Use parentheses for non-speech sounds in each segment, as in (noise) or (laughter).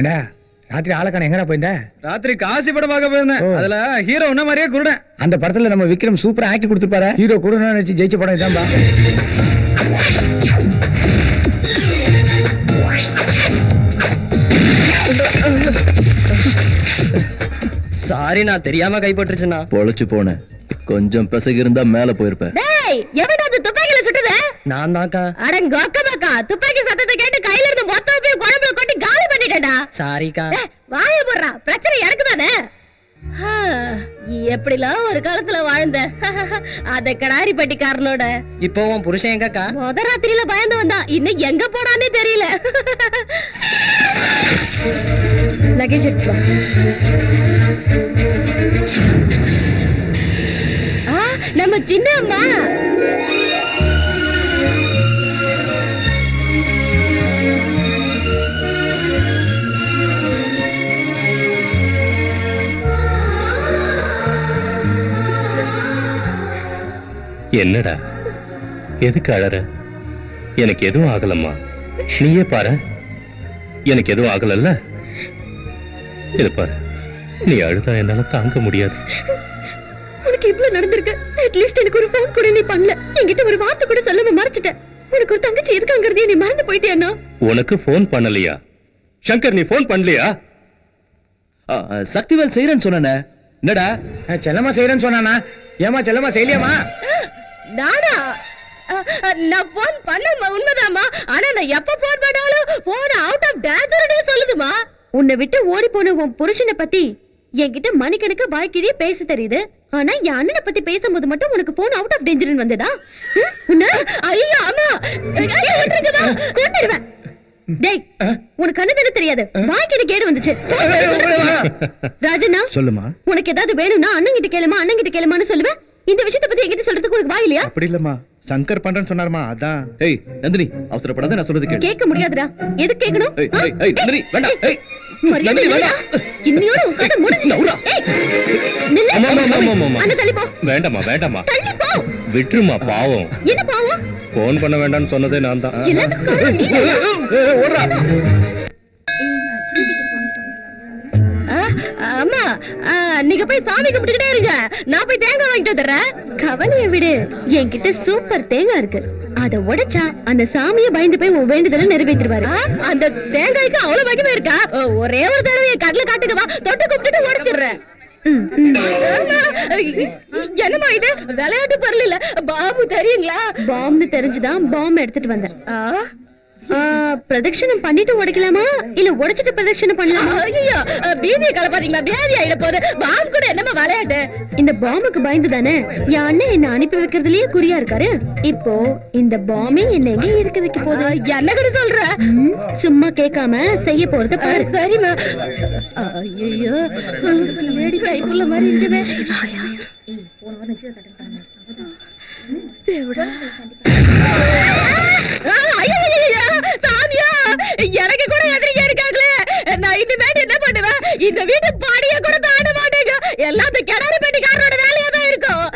ஏண்டா? ராத்திரி ஆளக்கான எங்கடா போயிருந்த? ராத்திரி காசி படம் பார்க்க போயிருந்தேன். அதுல ஹீரோ உன்ன மாதிரியே குருடன். அந்த படத்துல நம்ம விக்ரம் சூப்பரா ஆக்டி கொடுத்துருப்பாரு. ஹீரோ கூட நினைச்சு ஜெயிச்ச படம் இதான்பா சாரி நான் தெரியாம கைப்பற்றுச்சுண்ணா. பொழைச்சு போனேன். கொஞ்சம் பிசகு இருந்தா மேல போயிருப்பேன். டேய் எவன்டா அந்த துப்பாக்கில சுட்டது? நான் அக்கமாக்கா துப்பாக்கி சத்தத்தை கேட்டு கையில இருந்து மொத்த போய் குழம்புல கொட்டி காலி பண்ணிட்டேன்டா சாரிக்கா. வாய போடுறா. பிரச்சனை எனக்கு தானே? எப்படிலாம் ஒரு காலத்துல வாழ்ந்த? (laughs) அத கடாரி பட்டிக்காரனோட இப்போ உன் புருஷன் எங்கக்கா? முத ராத்திரியில பயந்து வந்தா இன்னும் எங்க போனானே தெரியல. (laughs) லக்கேஜ் எடுத்து நம்ம சின்ன அம்மா என்னடா? எதுக்கு அழற? எனக்கு எதுவும் ஆகலம்மா. நீயே பாரு. எனக்கு எதுவும் ஆகலல்ல? இது பாரு. நீ அழுதா என்னால தாங்க முடியாது. உனக்கு இவ்வளவு நடந்திருக்கு. அட்லீஸ்ட் எனக்கு ஒரு ஃபோன் கூட நீ பண்ணல. என்கிட்ட ஒரு வார்த்தை கூட சொல்லாம மறைச்சிட்ட. உனக்கு ஒரு தங்கச்சி இருக்காங்கிறதே நீ மறந்து போயிட்டியானோ உனக்கு ஃபோன் பண்ணலையா? சங்கர் நீ ஃபோன் பண்ணலையா? சக்திவேல் செய்யறேன்னு சொன்னேனே. என்னடா? அஹ் செல்லம்மா செய்யறேன்னு சொன்னானா? ஏமா செல்லம்மா செய்யலையாமா நானா? நான் போன் பண்ணமா உண்மைதாம்மா. ஆனா நான் எப்ப போன் பண்ணாலும் போன் அவுட் ஆஃப் டேஞ்சர்னே சொல்லுதுமா உன்னை விட்டு ஓடி போன உன் புருஷனை பத்தி என்கிட்ட மணிக்கணக்கு வாய்க்கிறியே பேச தெரியுது. ஆனா என் அண்ணனை பத்தி பேசும்போது மட்டும் உனக்கு போன் அவுட் ஆஃப் டேஞ்சர்னு வந்ததா? உன்னை? ஐயோ விட்டுருங்கம்மா. கொன்னுடுவேன். டேய் உனக்கு கண்ணு தானே தெரியாது. வாய்க்கு கேடு வந்துச்சு. ராஜண்ணா சொல்லுமா உனக்கு ஏதாவது வேணும்னா அண்ணன் கிட்ட கேளுமா அண்ணன் கிட்ட கேளுமான்னு சொல்லுவேன். இந்த விஷயத்தை பத்தி என்கிட்ட சொல்றதுக்கு உனக்கு வாய் இல்லையா அப்படி இல்லம்மா சங்கர் பண்றேன்னு சொன்னாருமா அதான் ஏய் நந்தினி அவசரப்படாத நான் சொல்றது கேளு கேட்க முடியாதுடா எதுக்கு கேட்கணும் ஏய், ஏய், ஏய், நந்தினி, வேண்டாம், ஏய். நந்தினி, இல்லைடா. இன்னையோட உன் கதை முடிஞ்சுது. நவுரா. ஏய், நில்லு. அண்ணன் தள்ளி போ. வேண்டாம்மா வேண்டாம்மா தள்ளி போ. விட்டுருமா பாவம் என்ன பாவம்? ஃபோன் பண்ண வேண்டாம்னு சொன்னதே நான் தான் எல்லாத்துக்கும் காரணம் நீங்க போய் சாமி கும்பிட்டுக்கிட்டே இருங்க. நான் போய் தேங்காய் வாங்கிட்டு வந்துடுறேன். கவலைய விடு. என்கிட்ட சூப்பர் தேங்காய் இருக்கு. அத உடைச்சா அந்த சாமிய பயந்து போய் உன் வேண்டுதலை நிறைவேற்றிடுவாரு. அந்த தேங்காய்க்கு அவ்வளவு மகிமை இருக்கா? ஒரே ஒரு தடவை என் கடல காட்டுங்க வா. தொட்டு கும்பிட்டுட்டு உடைச்சிடுறேன். ம், ம். ஆமா, என்னம்மா இது? விளையாட்டு பொருள் இல்ல. பாம்பு தெரியுங்களா? பாம்பு தெரிஞ்சுதான் பாம்பு எடுத்துட்டு வந்தேன். பிரதட்சணம் பண்ணிட்டு உடைக்கலாமா? இல்ல உடைச்சிட்டு பிரதட்சணம் பண்ணலாமா? ஐயோ பீதியை கலப்பாதீங்களா? பேதி ஆயிட போகுது. பாம்பு கூட என்னமா விளையாட்டு? இந்த பாம்புக்கு பயந்து தானே? என் அண்ணன் என்ன அனுப்பி வைக்கிறதுலயே குறியா இருக்காரு. இப்போ இந்த பாம்பே என்ன எங்க இருக்க வைக்க போகுது? என்ன கூட சொல்ற? சும்மா கேட்காம செய்ய போறது பாரு. சரிமா ஐயோ லேடி கைக்குள்ள மாதிரி இருக்குது ஆ, இந்த வீட்டு பாடிய கூட தாண்ட மாட்டேங்க. எல்லாத்தையும் கிணறு பெட்டிக்காரனோட வேலையா தான் இருக்கும்.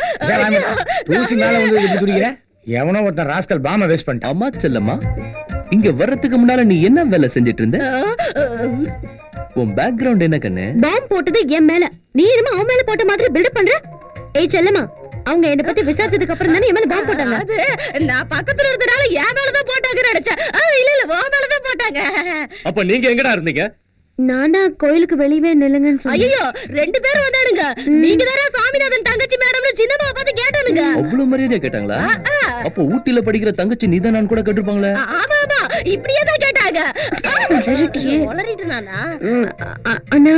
தூசி மேல வந்து இப்படி துடிக்கிற? எவனோ ஒருத்தன் ராஸ்கல் பாம வேஸ்ட் பண்ணிட்டான். அம்மா செல்லம்மா இங்க வர்றதுக்கு முன்னால நீ என்ன வேலை செஞ்சிட்டு இருந்த உன் பேக்ரவுண்ட் என்ன கண்ணு? பாம் போட்டது என் மேல. நீ என்னமோ அவன் மேல போட்ட மாதிரி பில்டப் பண்ற? ஏய் செல்லம்மா அவங்க என்ன பத்தி விசாரிச்சதுக்கு அப்புறம் தானே என் மேல பாம் போட்டாங்க? அது நான் பக்கத்துல இருந்தனால என் மேல தான் போட்டாங்கன்னு நினைச்சேன். இல்ல இல்ல உன் மேல தான் போட்டாங்க. அப்ப நீங்க எங்கடா இருந்தீங்க? நானா கோயிலுக்கு வெளியவே நில்லுங்கன்னு சொன்னேன். ஐயோ ரெண்டு பேரும் வந்தானுங்க. நீங்க தானே சாமிநாதன் தங்கச்சி மேடம்னு சின்னம்மா பார்த்து கேட்டானுங்க. அவ்வளவு மரியாதையா கேட்டாங்களா? அப்போ ஊட்டில படிக்கிற தங்கச்சி நீதான் நான் கூட கேட்டிருப்பாங்களே? ஆமா ஆமா. இப்படியே தான் கேட்டாங்க. உளறிட்டு நானா? அண்ணா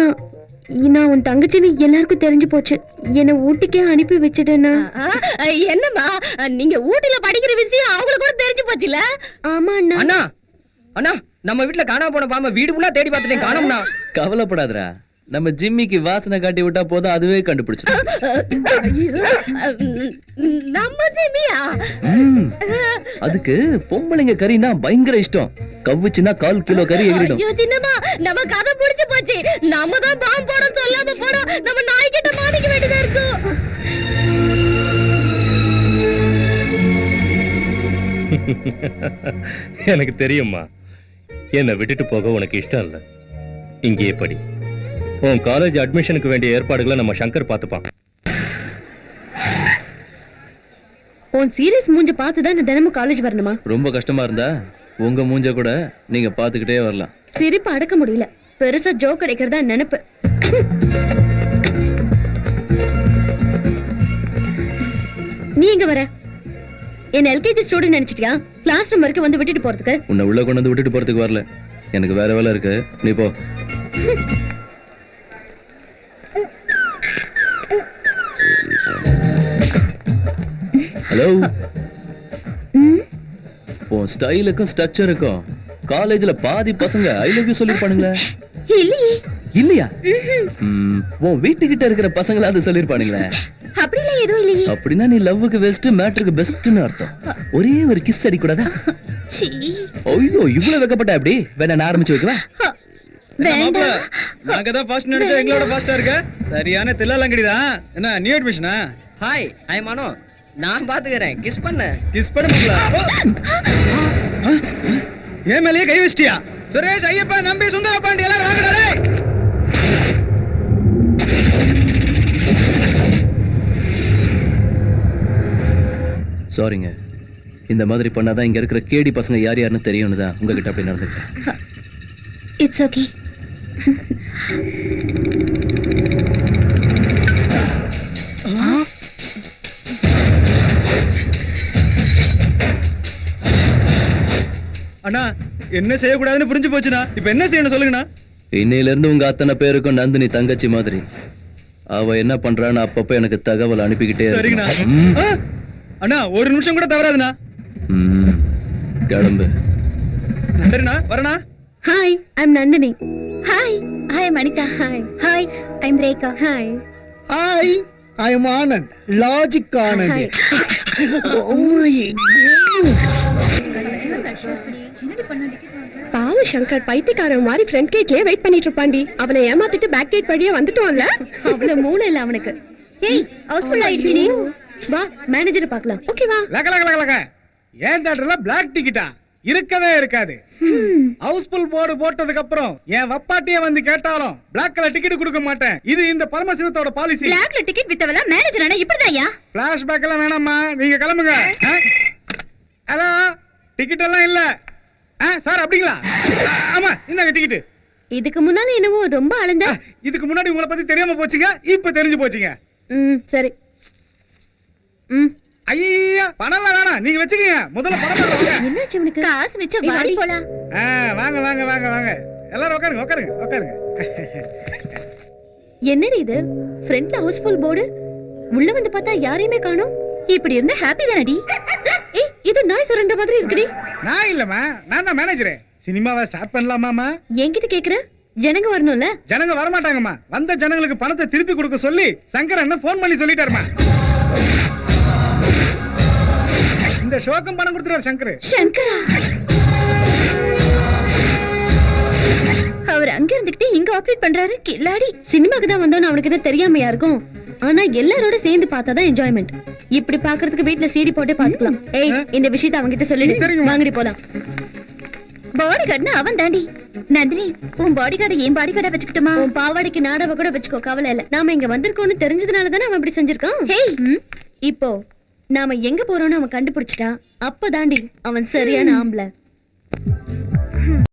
நான் உன் தங்கச்சின்னு எல்லாருக்கும் தெரிஞ்சு போச்சு. என்ன ஊட்டிக்கே அனுப்பி வச்சுட்டேன்னா என்னம்மா? நீங்க ஊட்டில படிக்கிற விஷயம் அவங்களுக்கு கூட தெரிஞ்சு போச்சுல? ஆமா அண்ணா அண்ணா நம்ம வீட்ல காணாம போன பாம்ப வீடு ஃபுல்லா தேடி பார்த்துட்டேன் காணோம்னா. கவலைப்படாதடா. நம்ம ஜிம்மிக்கு வாசனை காட்டி விட்டா போதும் அதுவே கண்டுபிடிச்சிடும். நம்ம ஜிமியா ம், அதுக்கு பொம்பளைங்க கறினா பயங்கர இஷ்டம். கவ்வுச்சுன்னா கால் கிலோ கறி எகிரிடும். ஐயோ சின்னம்மா நம்ம கதை புடிச்சு போச்சு. நம்ம தான் பாம்பு போட சொல்லாம போனோம் நம்ம நாய்கிட்ட மாட்டிக்க வேண்டியதா இருக்கும் (laughs) எனக்கு தெரியும்மா. என்னை விட்டுட்டு போக உனக்கு இஷ்டம் இல்ல. இங்கேயே படி. உன் காலேஜ் அட்மிஷனுக்கு வேண்டிய ஏற்பாடுகளை நம்ம சங்கர் பார்த்துப்பான். உன் சீரியஸ் மூஞ்ச பார்த்து தான் நான் தினமும் காலேஜ் வரணுமா? ரொம்ப கஷ்டமா இருந்தா உங்க மூஞ்ச கூட நீங்க பாத்துக்கிட்டே வரலாம். சிரிப்பு அடக்க முடியல. பெருசா ஜோக் கிடைக்கிறதா நினைப்பு. நீ எங்க வர? என்ன எல்கேஜி ஸ்டூடெண்ட் நினைச்சிட்டியா? கிளாஸ் ரூம் வரைக்கும் வந்து விட்டுட்டு போறதுக்கு? உன்னை உள்ள கொண்டு வந்து விட்டுட்டு போறதுக்கு வரல. எனக்கு வேற வேலை இருக்கு. நீ போ. ஹலோ உன் ஸ்டைலுக்கும் ஸ்ட்ரக்சருக்கும் காலேஜ்ல பாதி பசங்க ஐ லவ் யூ சொல்லிருப்பானுங்களே. இல்லையே. உன் வீட்டுக்கிட்ட இருக்கிற பசங்களாவது சொல்லிருப்பானுங்களே. அப்படிலாம் எதுவும் இல்லையே. அப்படின்னா நீ லவ்வுக்கு பெஸ்ட் மேட்ருக்கு பெஸ்ட்னு அர்த்தம். ஒரே ஒரு கிஸ் அடிக்கூடாதா சீ ஐயோ இவ்வளவு வைக்கப்பட்ட அப்படி வேணா நான் ஆரம்பிச்சு வைக்கவா? வேண்டாம். நாங்க தான் ஃபாஸ்ட் நினைச்சா எங்களோட ஃபாஸ்டா இருக்க? சரியான தில்லாலங்கடி தான். என்ன நியூ அட்மிஷனா ஹாய் ஐ மனோ நான் பாத்துக்கிறேன். கிஸ் பண்ண. கிஸ் பண்ண முடியல ஏன் மேலேயே கை வச்சிட்டியா? சுரேஷ் ஐயப்பா நம்பி சுந்தர பாண்டி எல்லாரும் வாங்கடா சாரிங்க இந்த மாதிரி பண்ணாதான் இங்க இருக்கிற கேடி பசங்க யார் யாருன்னு தெரியும்னு தான் உங்ககிட்ட அப்படி நடந்துக்கிறேன் இட்ஸ் ஓகே அண்ணா என்ன செய்யக்கூடாதுன்னு புரிஞ்சு போச்சுண்ணா. இப்போ என்ன செய்யணும் சொல்லுங்கண்ணா. இன்னையில இருந்து உங்க அத்தனை பேருக்கும் நந்தினி தங்கச்சி மாதிரி. அவ என்ன பண்றான்னு அப்பப்ப எனக்கு தகவல் அனுப்பிக்கிட்டே சரிங்கண்ணா. அண்ணா ஒரு நிமிஷம் கூட தவறாதுண்ணா. கிளம்பு. Hi I'm Nandini hi hi Manitha hi hi I'm Rekha hi hi I am Anand logic Anand hi பாவம் சங்கர் பைத்தியக்காரன் மாதிரி ஃப்ரண்ட் கேட்லயே வெயிட் பண்ணிட்டு இருப்பாண்டி அவனை ஏமாத்திட்டு பேக் கேட் வழியா வந்துட்டோம்ல? அவ்வளவு மூளை இல்ல அவனுக்கு. ஏய் ஹவுஸ்ஃபுல் ஆயிடுச்சு நீ வா மேனேஜரை பார்க்கலாம். ஓகேவா லக லக லக லக. ஏன் தேட்டர்ல பிளாக் டிக்கெட்டா இருக்கவே இருக்காது. ஹவுஸ்ஃபுல் போர்டு போட்டதுக்கு அப்புறம் என் வப்பாட்டியே வந்து கேட்டாலும் பிளாக் கலர் டிக்கெட் கொடுக்க மாட்டேன். இது இந்த பரமசிவத்தோட பாலிசி பிளாக்ல டிக்கெட் வித்தவள மேனேஜர் ஆனா இப்படிதான்யா பிளாஷ்பேக் எல்லாம் வேணாம்மா. நீங்க கிளம்புங்க. ஹலோ டிக்கெட் எல்லாம் இல்ல. சார் அப்படிங்களா? ஆமா இந்தாங்க டிக்கெட் இதுக்கு முன்னால என்னவோ ரொம்ப அழந்த இதுக்கு முன்னாடி உங்களை பத்தி தெரியாம போச்சுங்க. இப்ப தெரிஞ்சு போச்சுங்க. ம் சரி. ஐயா பணம் வேணாம். நீங்க வச்சுக்கோங்க. முதல்ல பணம் வாங்க. என்னாச்சு உனக்கு? காசு மிச்சம் வாடி. போலாம் ஆ, வாங்க வாங்க வாங்க வாங்க. எல்லாரும் உட்காருங்க உட்காருங்க உட்காருங்க (laughs) என்னடி இது? ஃப்ரண்ட்ல ஹவுஸ்ஃபுல் போர்டு உள்ள வந்து பார்த்தா யாரையுமே காணோம். இப்படி இருந்தா ஹாப்பி தானடி? ஏய் இது நாய் சுரண்ட மாதிரி இருக்குடி. நான் இல்லம்மா நான் தான் மேனேஜரே சினிமாவை ஸ்டார்ட் பண்ணலாமாமா என்கிட்ட கேக்குற? ஜனங்க வரணும்ல? ஜனங்க வரமாட்டாங்கம்மா. வந்த ஜனங்களுக்கு பணத்தை திருப்பி கொடுக்க சொல்லி சங்கர் அண்ணன் ஃபோன் பண்ணி சொல்லிட்டாருமா இந்த ஷோக்கும் பணம் கொடுத்துருவார் சங்கர். சங்கரா. அவர் அங்க இருந்துகிட்டு இங்க ஆபரேட் பண்றாரு. கில்லாடி சினிமாக்கு தான் வந்தோம்னு அவனுக்கு எதுவும் தெரியாமையா இருக்கும். ஆனா எல்லாரோட சேர்ந்து பார்த்தாதான் என்ஜாய்மெண்ட் இப்படி பாக்குறதுக்கு வீட்ல சீடி போட்டே பாத்துக்கலாம் ஏய் இந்த விஷயத்தை அவன்கிட்ட சொல்லிடு. சரிங்கம்மா. வாங்கடி போலாம். பாடி கார்டுனா அவன் தாண்டி. நந்தினி உன் பாடி கார்டை என் பாடி கார்டை வச்சுக்கிட்டுமா? உன் பாவாடைக்கு நாடவ கூட வச்சுக்கோ கவலை இல்ல. நாம இங்க வந்திருக்கோம்னு தெரிஞ்சதுனால தானே அவன் இப்படி செஞ்சிருக்கான். ஹேய் இப்போ நாம எங்க போறோம்னு அவன் கண்டுபிடிச்சிட்டா அப்ப தாண்டி அவன் சரியான ஆம்பளை.